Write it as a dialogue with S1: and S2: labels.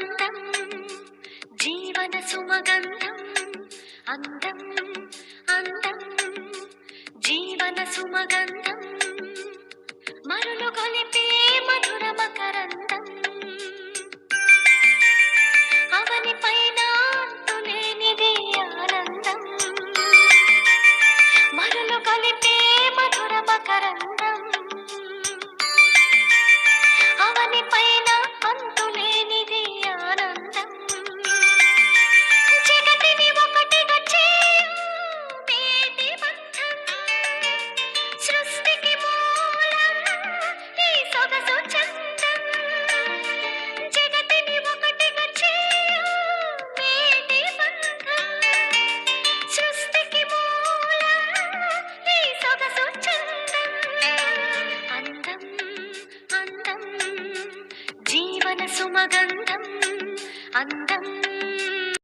S1: సుగంధం జీవన సుమగంధం అందం అందం జీవన సుమగంధం మరులు కొలిపే మధుర మకరం சுமகந்தம் அந்தம்.